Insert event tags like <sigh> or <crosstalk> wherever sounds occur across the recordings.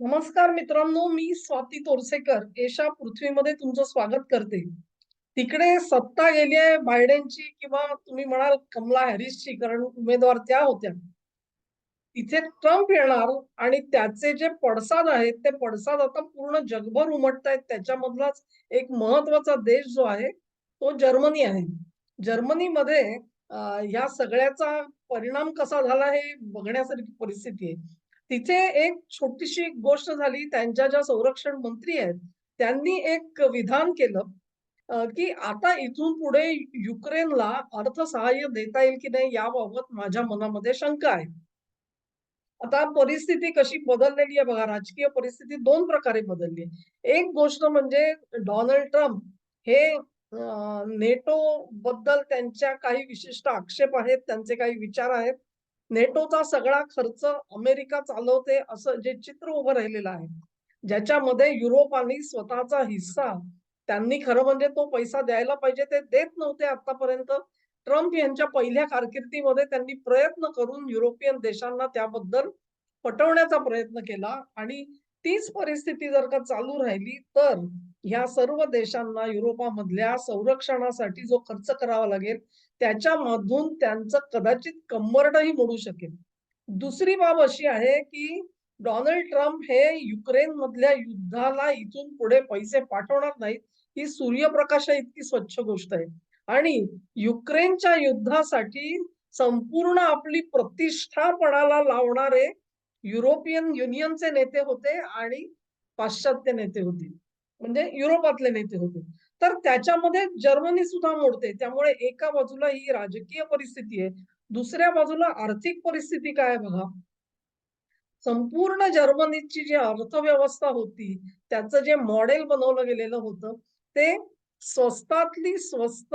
नमस्कार मित्रांनो मी स्वाती तोरसेकर. एशा पृथ्वीमध्ये तुमचं स्वागत करते. तिकडे सत्ता गेली आहे बायडेनची किंवा तुम्ही म्हणाल कमला हॅरिसची कारण उमेदवार त्या होत्या. तिथे ट्रम्प येणार आणि त्याचे जे पडसाद आहेत ते पडसाद आता पूर्ण जगभर उमटत आहेत. त्याच्यामधलाच एक महत्त्वाचा देश जो आहे तो जर्मनी आहे. जर्मनीमध्ये ह्या सगळ्याचा परिणाम कसा झाला हे बघण्यासारखी परिस्थिती आहे. तिथे एक छोटीशी गोष्ट झाली. त्यांच्या ज्या संरक्षण मंत्री आहेत त्यांनी एक विधान केलं की आता इथून पुढे युक्रेनला अर्थसहाय्य देता येईल की नाही याबाबत माझ्या मनामध्ये शंका आहे. आता परिस्थिती कशी बदललेली आहे बघा राजकीय परिस्थिती दोन प्रकारे बदलली एक गोष्ट म्हणजे डोनाल्ड ट्रम्प हे नेटो बद्दल त्यांच्या काही विशिष्ट आक्षेप आहेत त्यांचे काही विचार आहेत. नेटोचा सगळा खर्च अमेरिका चालवते असं जे चित्र उभं राहिलेलं आहे. ज्याच्यामध्ये युरोपानी स्वतःचा हिस्सा त्यांनी खरं म्हणजे तो पैसा द्यायला पाहिजे ते देत नव्हते आतापर्यंत. ट्रम्प यांच्या पहिल्या कारकिर्दीमध्ये त्यांनी प्रयत्न करून युरोपियन देशांना त्याबद्दल पटवण्याचा प्रयत्न केला आणि तीच परिस्थिती जर का चालू राहिली तर ह्या सर्व देशांना युरोपामधल्या संरक्षणासाठी जो खर्च करावा लागेल त्याच्यामधून त्यांचं कदाचित कंबरडही मोडू शकेल. दुसरी बाब अशी आहे की डोनाल्ड ट्रम्प हे युक्रेन मधल्या युद्धाला इथून पुढे पैसे पाठवणार नाहीत ही सूर्यप्रकाशा इतकी स्वच्छ गोष्ट आहे. आणि युक्रेनच्या युद्धासाठी संपूर्ण आपली प्रतिष्ठापणाला लावणारे युरोपियन युनियनचे नेते होते आणि पाश्चात्य नेते होते. म्हणजे युरोपातले नेते होते. तर त्याच्यामध्ये जर्मनी सुद्धा मोडते. त्यामुळे एका बाजूला ही राजकीय परिस्थिती आहे. दुसऱ्या बाजूला आर्थिक परिस्थिती काय बघा? संपूर्ण जर्मनीची जी अर्थव्यवस्था होती त्याचं जे मॉडेल बनवलं गेलेलं होतं ते स्वस्तातली स्वस्त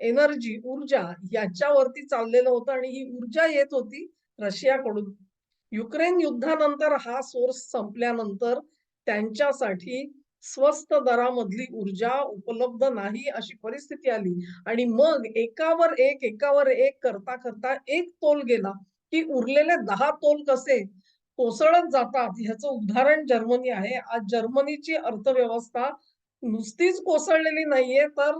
एनर्जी ऊर्जा याच्यावरती चाललेलं होतं आणि ही ऊर्जा येत होती रशियाकडून. युक्रेन युद्धानंतर हा सोर्स संपल्यानंतर त्यांच्यासाठी स्वस्त दरामधली ऊर्जा उपलब्ध नाही अशी परिस्थिती आली. आणि मग एकावर एक एकावर एक करता करता एक तोल गेला की उरलेले दहा तोल कसे? कोसळत जातात. ह्याचं उदाहरण जर्मनी आहे. आज जर्मनीची अर्थव्यवस्था नुसतीच कोसळलेली नाहीये. तर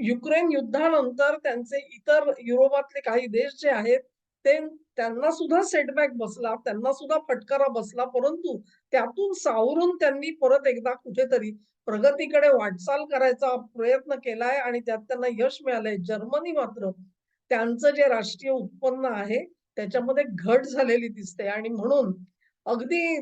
युक्रेन युद्धानंतर त्यांचे इतर युरोपातले काही देश जे आहेत ते त्यांना सुद्धा सेटबॅक बसला त्यांना सुद्धा फटकारा बसला परंतु त्यातून सावरून त्यांनी परत एकदा कुठेतरी प्रगतीकडे वाटचाल करायचा प्रयत्न केलाय आणि त्यात त्यांना यश मिळालंय. जर्मनी मात्र त्यांचं जे राष्ट्रीय उत्पन्न आहे त्याच्यामध्ये घट झालेली दिसते. आणि म्हणून अगदी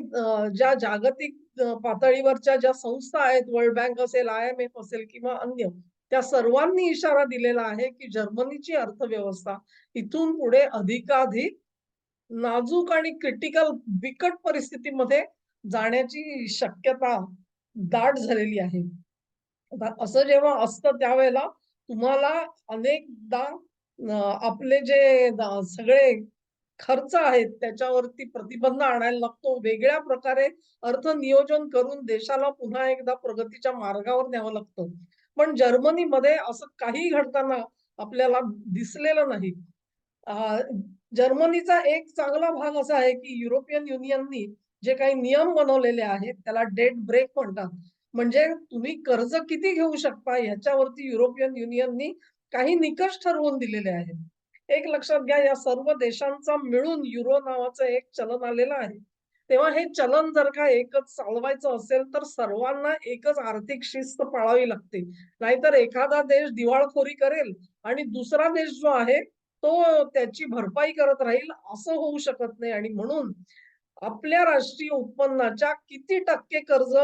ज्या जागतिक पातळीवरच्या ज्या संस्था आहेत वर्ल्ड बँक असेल आय एम एफ असेल किंवा अन्य त्या सर्वांनी इशारा दिलेला आहे की जर्मनीची अर्थव्यवस्था इथून पुढे अधिकाधिक नाजूक आणि क्रिटिकल बिकट परिस्थितीमध्ये जाण्याची शक्यता दाट झालेली आहे. असं जेव्हा असतं त्यावेळेला तुम्हाला अनेकदा आपले जे सगळे खर्च आहेत त्याच्यावरती प्रतिबंध आणायला लागतो. वेगळ्या प्रकारे अर्थ नियोजन करून देशाला पुन्हा एकदा प्रगतीच्या मार्गावर न्यावं लागतं. पण जर्मनीमध्ये असं काही घडताना आपल्याला दिसलेलं नाही. जर्मनीचा एक चांगला भाग असा आहे की युरोपियन युनियननी जे काही नियम बनवलेले आहेत त्याला डेट ब्रेक म्हणतात. म्हणजे तुम्ही कर्ज किती घेऊ शकता ह्याच्यावरती युरोपियन युनियननी काही निकष ठरवून दिलेले आहेत. एक लक्षात घ्या या सर्व देशांचा मिळून युरो नावाचं एक चलन आलेलं आहे. तेव्हा हे चलन जर का एकच चालवायचं असेल तर सर्वांना एकच आर्थिक शिस्त पाळावी लागते. नाहीतर एखादा देश दिवाळखोरी करेल आणि दुसरा देश जो आहे तो त्याची भरपाई करत राहील असं होऊ शकत नाही. आणि म्हणून आपल्या राष्ट्रीय उत्पन्नाच्या किती टक्के कर्ज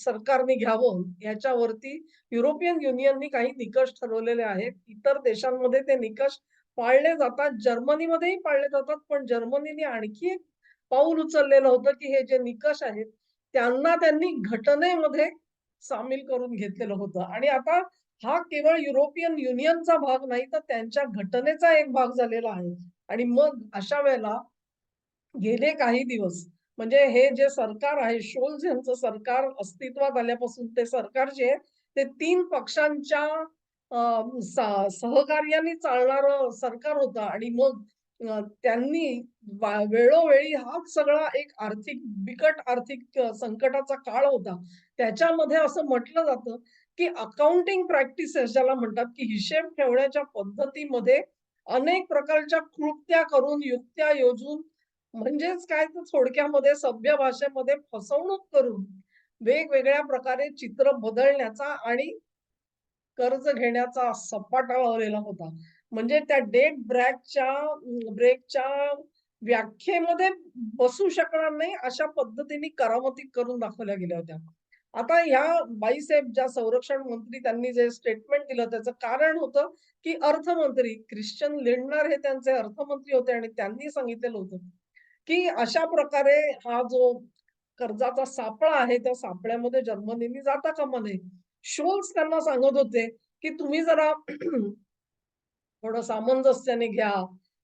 सरकारने घ्यावं याच्यावरती युरोपियन युनियननी काही निकष ठरवलेले आहेत. इतर देशांमध्ये ते निकष पाळले जातात. जर्मनीमध्येही पाळले जातात. पण जर्मनीने आणखी एक पाऊल उचललेलं होतं की हे जे निकष आहेत त्यांना त्यांनी घटनेमध्ये सामील करून घेतलेलं होतं. आणि आता हा केवळ युरोपियन युनियनचा भाग नाही तर त्यांच्या घटनेचा एक भाग झालेला आहे आणि मग अशा वेळेला गेले काही दिवस म्हणजे हे जे सरकार आहे शोल्स यांचं सरकार अस्तित्वात आल्यापासून ते सरकार जे ते तीन पक्षांच्या सहकार्याने चालणार सरकार होतं आणि मग त्यांनी वेळोवेळी हा सगळा एक आर्थिक बिकट आर्थिक संकटाचा काळ होता. त्याच्यामध्ये असं म्हटलं जातं, की अकाउंटिंग प्रॅक्टिसेस ज्याला म्हणतात, की हिशेब ठेवण्याच्या पद्धतीमध्ये अनेक प्रकारच्या कृत्या करून, युक्त्या योजून म्हणजेच काय तर थोडक्यामध्ये सभ्य भाषेमध्ये फसवणूक करून वेगवेगळ्या प्रकारे चित्र बदलण्याचा आणि कर्ज घेण्याचा सपाटा लावलेला होता. म्हणजे त्या डेट ब्रॅकच्या ब्रेकच्या व्याख्येमध्ये बसू शकणार नाही अशा पद्धतीने करामती करून दाखवल्या गेल्या होत्या. आता ह्या बाईसाहेब ज्या संरक्षण मंत्री त्यांनी जे स्टेटमेंट दिलं त्याचं कारण होतं, की अर्थमंत्री ख्रिश्चन लिंडनर हे त्यांचे अर्थमंत्री होते आणि त्यांनी सांगितलेलं होतं, की अशा प्रकारे हा जो कर्जाचा सापळा आहे, त्या सापळ्यामध्ये जर्मनीने जाता कामा नये. शोल्स त्यांना सांगत होते, की तुम्ही जरा <clears throat> थोडं सामंजस्याने घ्या,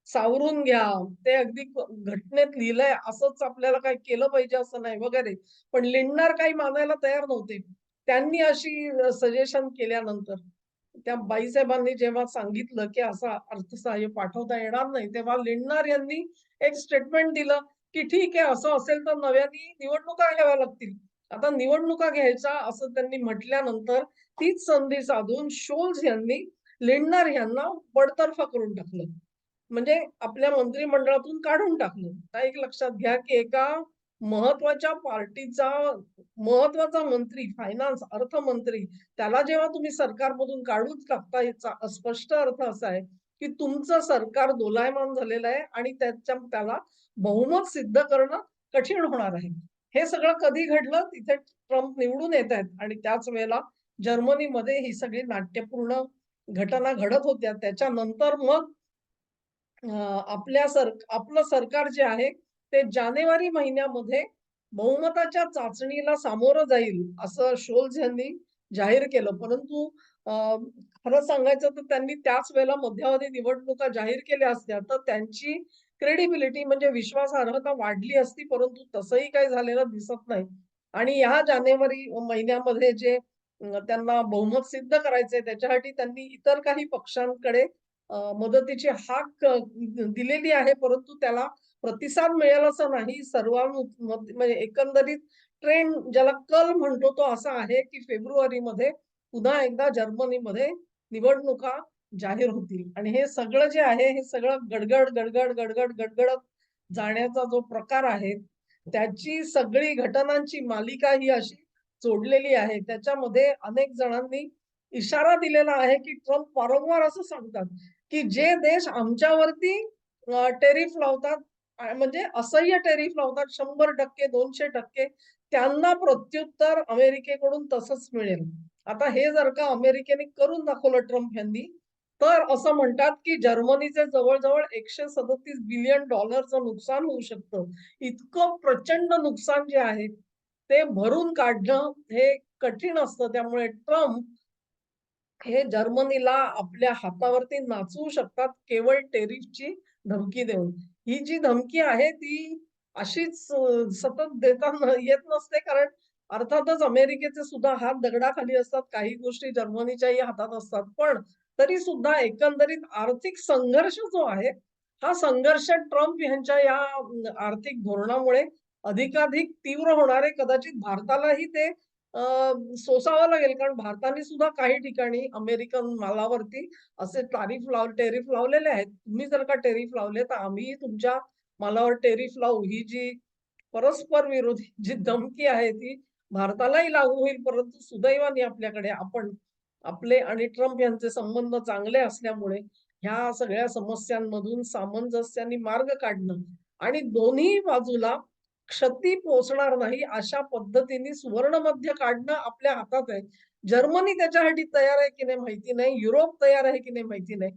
सावरून घ्या. ते अगदी घटनेत लिहिलंय असंच आपल्याला काय केलं पाहिजे असं नाही वगैरे. पण लिंडणार काही मानायला तयार नव्हते. त्यांनी अशी सजेशन केल्यानंतर त्या बाईसाहेबांनी जेव्हा सांगितलं, की असा अर्थसहाय्य पाठवता येणार नाही, तेव्हा लिंडणार यांनी एक स्टेटमेंट दिलं, की ठीक आहे असं असेल तर नव्याने निवडणुका घ्याव्या लागतील. आता निवडणुका घ्यायच्या असं त्यांनी म्हटल्यानंतर तीच संधी साधून शोल्स यांनी लिंडणार यांना बडतर्फ करून टाकलं. म्हणजे आपल्या मंत्रिमंडळातून काढून टाकलं. आता एक लक्षात घ्या, की एका महत्त्वाच्या पार्टीचा महत्त्वाचा मंत्री, फायनान्स अर्थमंत्री त्याला जेव्हा तुम्ही सरकारमधून काढूच टाकता याचा अस्पष्ट अर्थ असा आहे, की तुमचं सरकार दोलायमान झालेलं आहे आणि त्याच्या त्याला बहुमत सिद्ध करणं कठीण होणार आहे. हे सगळं कधी घडलं? तिथे ट्रम्प निवडून येत आहेत आणि त्याच वेळेला जर्मनीमध्ये ही सगळी नाट्यपूर्ण घटना घडत होत्या. त्याच्यानंतर मग आपल्या सर आपलं सरकार जे आहे ते जानेवारी महिन्यामध्ये बहुमताच्या चाचणीला सामोरं जाईल, असं शोल्झ यांनी जाहीर केलं. परंतु खरं सांगायचं तर त्यांनी त्याच वेळेला मध्यावधी निवडणुका जाहीर केल्या असत्या, तर त्यांची क्रेडिबिलिटी म्हणजे विश्वासार्हता वाढली असती, परंतु तसंही काही झालेलं दिसत नाही. आणि या जानेवारी महिन्यामध्ये जे त्यांना बहुमत सिद्ध करायचंय त्याच्यासाठी त्यांनी इतर काही पक्षांकडे मदतीची हाक दिलेली आहे, परंतु त्याला प्रतिसाद मिळेल असं नाही. सर्वांमध्ये म्हणजे एकंदरीत ट्रेंड ज्याला कल म्हणतो तो असा आहे, की फेब्रुवारीमध्ये पुन्हा एकदा जर्मनीमध्ये निवडणुका जाहीर होतील आणि हे सगळं जे आहे, हे सगळं गडगड, गडगड, गडगड, गडगडत जाण्याचा जो प्रकार आहे, त्याची सगळी घटनांची मालिका ही अशी जोडलेली आहे. त्याच्यामध्ये अनेक जणांनी इशारा दिलेला आहे, की ट्रम्प वारंवार असं सांगतात, की जे देश आमच्यावरती टेरिफ लावतात म्हणजे असह्य टेरिफ लावतात 100% 200% त्यांना प्रत्युत्तर अमेरिकेकडून तसंच मिळेल. आता हे जर का अमेरिकेने करून दाखवलं ट्रम्प यांनी, तर असं म्हणतात, की जर्मनीचे जवळजवळ एकशे सदतीस बिलियन डॉलरचं नुकसान होऊ शकतं. इतकं प्रचंड नुकसान जे आहे, ते भरून काढणं हे कठीण असतं. त्यामुळे ट्रम्प हे जर्मनीला आपल्या हातावरती नाचवू शकतात केवळ टेरिफची धमकी देऊन. ही जी धमकी आहे ती अशीच सतत देता येत नसते कारण अर्थातच अमेरिकेचे सुद्धा हात दगडाखाली असतात. काही गोष्टी जर्मनीच्याही हातात असतात. पण तरी सुद्धा एकंदरीत आर्थिक संघर्ष जो आहे, हा संघर्ष ट्रम्प यांच्या या आर्थिक धोरणामुळे अधिकाधिक तीव्र होणारे कदाचित भारतालाही ते सोसावं लागेल कारण भारताने सुद्धा काही ठिकाणी अमेरिकन मालावरती असे तारीफ लाव टेरिफ लावलेले आहेत. तुम्ही जर का टेरिफ लावले तर आम्ही तुमच्या मालावर टेरिफ लावू. ही जी परस्पर विरोधी जी धमकी आहे ती भारतालाही लागू होईल. परंतु सुदैवाने आपल्याकडे आपण आपले आणि ट्रम्प यांचे संबंध चांगले असल्यामुळे ह्या सगळ्या समस्यांमधून सामंजस्याने मार्ग काढणं आणि दोन्ही बाजूला क्षती पोहोचणार नाही अशा पद्धतीने सुवर्णमध्य काढणं आपल्या हातात आहे. जर्मनी त्याच्यासाठी तयार आहे की नाही माहिती नाही. युरोप तयार आहे की नाही माहिती नाही.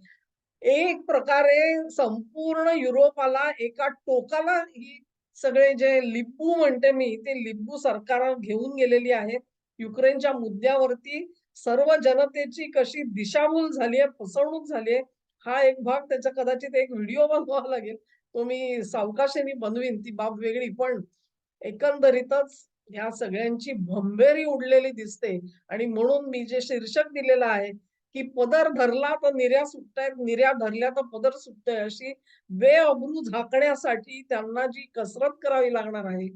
एक प्रकारे संपूर्ण युरोपाला एका टोकाला ही सगळे जे लिंबू म्हणते मी, ते लिंबू सरकार घेऊन गेलेली आहेत. युक्रेनच्या मुद्द्यावरती सर्व जनतेची कशी दिशाभूल झाली आहे, फसवणूक झाली आहे. हा एक भाग त्याचा कदाचित एक व्हिडिओ बनवावा लागेल. तो मी सावकाशाने बनवीन ती बाब वेगळी. पण एकंदरीतच ह्या सगळ्यांची भंबेरी उडलेली दिसते आणि म्हणून मी जे शीर्षक दिलेलं आहे, की पदर धरला तर निर्या सुटतायत निर्या धरल्या तर पदर सुटतय अशी बेअब्रू झाकण्यासाठी त्यांना जी कसरत करावी लागणार आहे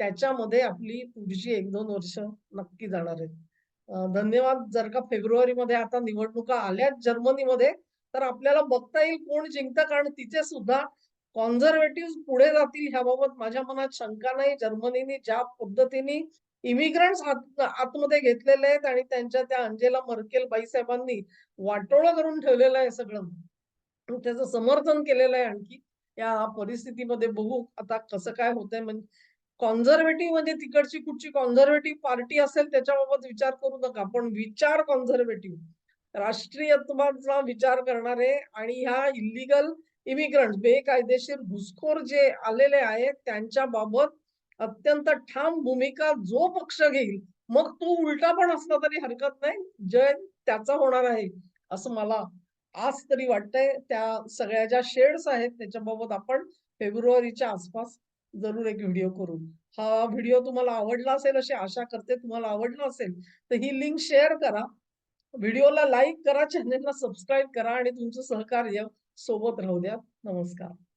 त्याच्यामध्ये आपली पुढची एक दोन वर्ष नक्की जाणार आहेत धन्यवाद जर का फेब्रुवारीमध्ये आता निवडणुका आल्यात जर्मनीमध्ये तर आपल्याला बघता येईल कोण जिंकतं कारण तिथे सुद्धा कॉन्झर्वेटिव्ह पुढे जातील ह्याबाबत माझ्या मनात शंका नाही. जर्मनीने ज्या पद्धतीने इमिग्रंट्स आत आतमध्ये घेतलेले आहेत आणि त्यांच्या त्या अंजेला मर्केल बाईसाहेबांनी वाटोळं करून ठेवलेलं आहे सगळं. त्याचं समर्थन केलेलं आहे आणखी. या परिस्थितीमध्ये बघू आता कसं काय होतंय. म्हणजे कॉन्झर्वेटिव्ह म्हणजे तिकडची कुठची कॉन्झर्वेटिव्ह पार्टी असेल त्याच्याबाबत विचार करू नका. पण विचार कॉन्झर्वेटिव्ह राष्ट्रीयत्वाचा विचार करणारे आणि ह्या इलिगल इमिग्रंट बेकायदेशीर घुसखोर जे आलेले आहेत त्यांच्या बाबत अत्यंत ठाम भूमिका जो पक्ष घेईल मग तो उलटा पण असला तरी हरकत नाही. जय त्याचा होणार आहे असं मला आज तरी वाटतंय. त्या सगळ्या ज्या शेड्स आहेत त्याच्याबाबत आपण फेब्रुवारीच्या आसपास जरूर एक व्हिडिओ करू. हा व्हिडिओ तुम्हाला आवडला असेल अशी आशा करते तुम्हाला आवडला असेल तर ही लिंक शेअर करा. व्हिडिओला लाईक करा चॅनेलला सबस्क्राईब करा आणि तुमचं सहकार्य सोबत राहू द्या. नमस्कार.